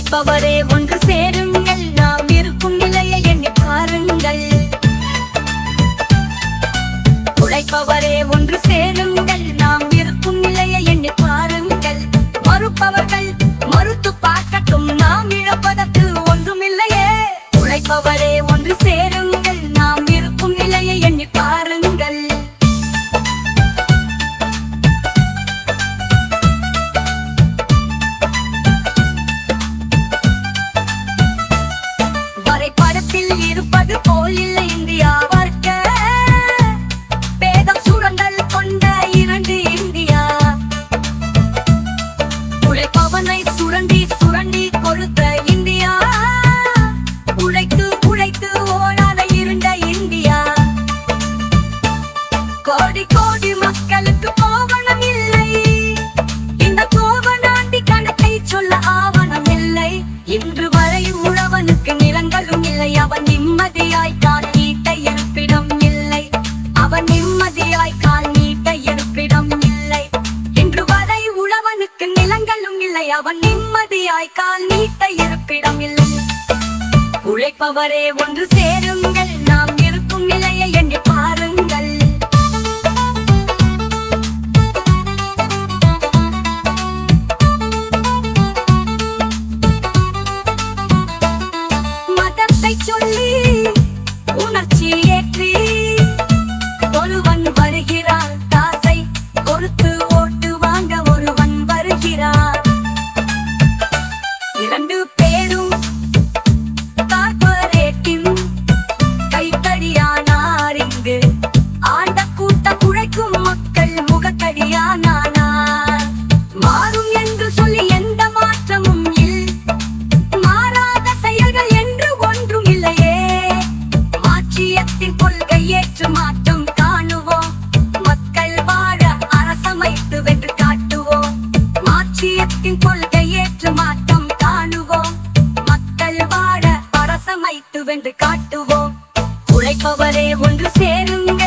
உழைப்பவரே ஒன்று சேரும். கோடி மக்களுக்கு இன்று வரையும் உழவனுக்கு நிலங்களும் இல்லை. அவன் நிம்மதியாய் கால் நீட்ட இருப்பிடம் இல்லை. அவன் நிம்மதியாய் கால் நீட்ட இருப்பிடம் இல்லை. இன்று வரை உழவனுக்கு நிலங்களும் இல்லை. அவன் நிம்மதியாய் கால் நீட்ட இருப்பிடம் இல்லை. உழைப்பவரே ஒன்று சேருங்கள். வார்த்தை சொல்லி உணர்ச்சியே காட்டுவோம். உழைப்பவரே ஒன்று சேருங்கள்